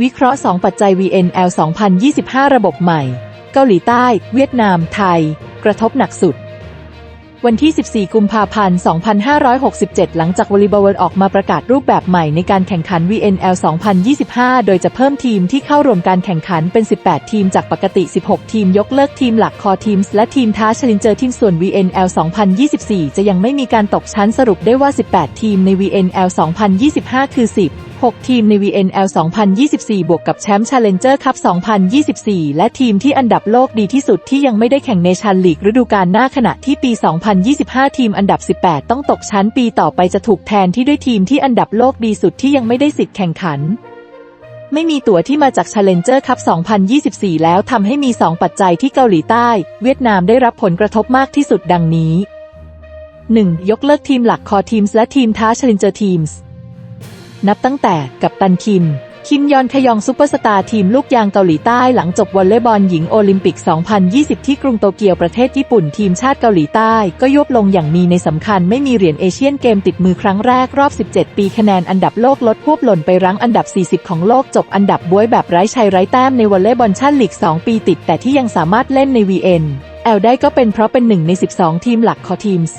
วิเคราะห์ 2 ปัจจัย VNL 2025 ระบบใหม่ เกาหลีใต้ เวียดนาม ไทย กระทบหนักสุด วันที่ 14 กุมภาพันธ์ 2567 หลังจากวอลเลย์บอลออกมาประกาศรูปแบบใหม่ในการแข่งขัน VNL 2025 โดยจะเพิ่มทีมที่เข้าร่วมการแข่งขันเป็น 18 ทีมจากปกติ 16 ทีมยกเลิกทีมหลักคอทีมและทีมท้าชลินเจอร์ทีมส่วน VNL 2024 จะยังไม่มีการตกชั้นสรุปได้ว่า 18 ทีมใน VNL 2025 คือ 10 6 ทีมใน VNL 2024 บวกกับแชมป์ Challenger Cup 2024 และทีมที่อันดับโลกดีที่สุดที่ยังไม่ได้แข่งเนชันลีกฤดูกาลหน้าขณะที่ปี 2025 ทีมอันดับ 18 ต้องตกชั้นปีต่อไปจะถูกแทนที่ด้วยทีมที่อันดับโลกดีสุดที่ยังไม่ได้สิทธิ์แข่งขันไม่มีตั๋วที่มาจาก Challenger Cup 2024 แล้วทำให้มี 2 ปัจจัยที่เกาหลีใต้ เวียดนามได้รับผลกระทบมากที่สุดดังนี้ 1. ยกเลิกทีมหลักคอทีมส์และทีมท้า Challenger Teams นับตั้งแต่กับตันคิม คิมยอนขยองซุปเปอร์สตาร์ทีมลูกยางเกาหลีใต้หลังจบวอลเลย์บอลหญิงโอลิมปิก 2020 ที่กรุงโตเกียวประเทศญี่ปุ่นทีมชาติเกาหลีใต้ ก็ยุบลงอย่างมีในสำคัญไม่มีเหรียญเอเชียนเกมติดมือครั้งแรกรอบ 17 ปีคะแนนอันดับโลกลดควบหล่นไปรั้งอันดับ 40 ของโลกจบอันดับบวยแบบไร้ชัยไร้แต้มในวอลเลย์บอลชาติลีก 2 ปีติดแต่ที่ยังสามารถเล่นใน VN แอลได้ก็เป็นเพราะเป็นหนึ่งใน 12 ทีมหลักคอทีมส์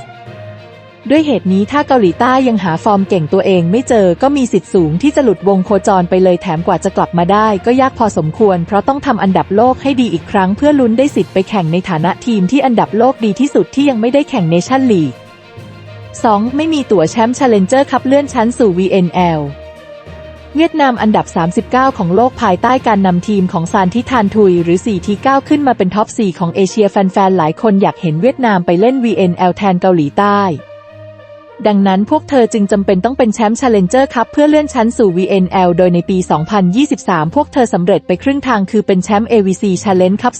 ด้วยเหตุนี้ถ้าเกาหลีใต้ยังหาฟอร์มเก่งตัวเองไม่เจอก็มีสิทธิ์สูงที่จะหลุดวงโคจรไปเลยแถมกว่าจะกลับมาได้ก็ยากพอสมควร เพราะต้องทำอันดับโลกให้ดีอีกครั้งเพื่อลุ้นได้สิทธิ์ไปแข่งในฐานะทีมที่อันดับโลกดีที่สุดที่ยังไม่ได้แข่งเนชั่นลีก 2. ไม่มีตั๋วแชมป์ Challenger คัพเลื่อนชั้นสู่ VNL เวียดนามอันดับ 39 ของโลกภายใต้การนำทีมของซานทิทานทุย หรือ 4 ที่ 9 ขึ้นมาเป็นท็อป 4 ของเอเชียแฟนๆ หลายคนอยากเห็นเวียดนามไปเล่น VNL แทนเกาหลีใต้ ดังนั้นพวกเธอจึงจำเป็นต้องเป็นแชมป์ Challenger คัพเพื่อเลื่อนชั้นสู่ VNL โดยในปี 2023 พวกเธอสำเร็จไปครึ่งทางคือเป็นแชมป์ AVC Challenge Cup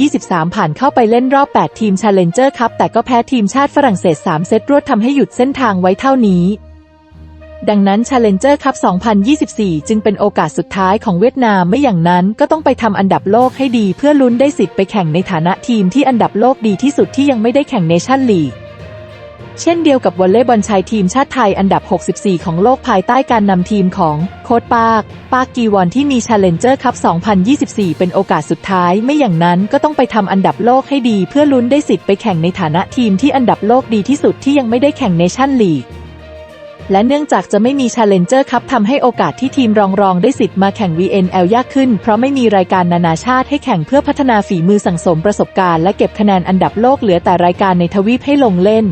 2023 ผ่านเข้าไปเล่นรอบ 8 ทีม Challenger Cup แต่ก็แพ้ทีมชาติฝรั่งเศส 3 เซตรวดทำให้หยุดเส้นทางไว้เท่านี้ดังนั้น Challenger Cup 2024 จึงเป็นโอกาสสุดท้ายของเวียดนามไม่อย่างนั้นก็ต้องไปทำอันดับโลกให้ดี เพื่อลุ้นได้สิทธิ์ไปแข่งในฐานะทีมที่อันดับโลกดีที่สุดที่ยังไม่ได้แข่งเนชั่นลีก เช่นเดียวกับวอลเลย์บอลชายทีมชาติไทยอันดับ 64 ของโลกภายใต้การนำทีมของโค้ดปาก ปากกีวอนที่มี Challenger Cup 2024 เป็นโอกาสสุดท้าย ไม่อย่างนั้นก็ต้องไปทำอันดับโลกให้ดี เพื่อลุ้นได้สิทธิ์ไปแข่งในฐานะทีมที่อันดับโลกดีที่สุดที่ยังไม่ได้แข่งเนชั่นลีกและเนื่องจากจะไม่มี Challenger Cup ทำให้โอกาสที่ทีมรองรองได้สิทธิ์มาแข่ง VNL ยากขึ้น เพราะไม่มีรายการนานาชาติให้แข่งเพื่อพัฒนาฝีมือสั่งสมประสบการณ์และเก็บคะแนนอันดับโลกเหลือแต่รายการในทวีปให้ลงเล่น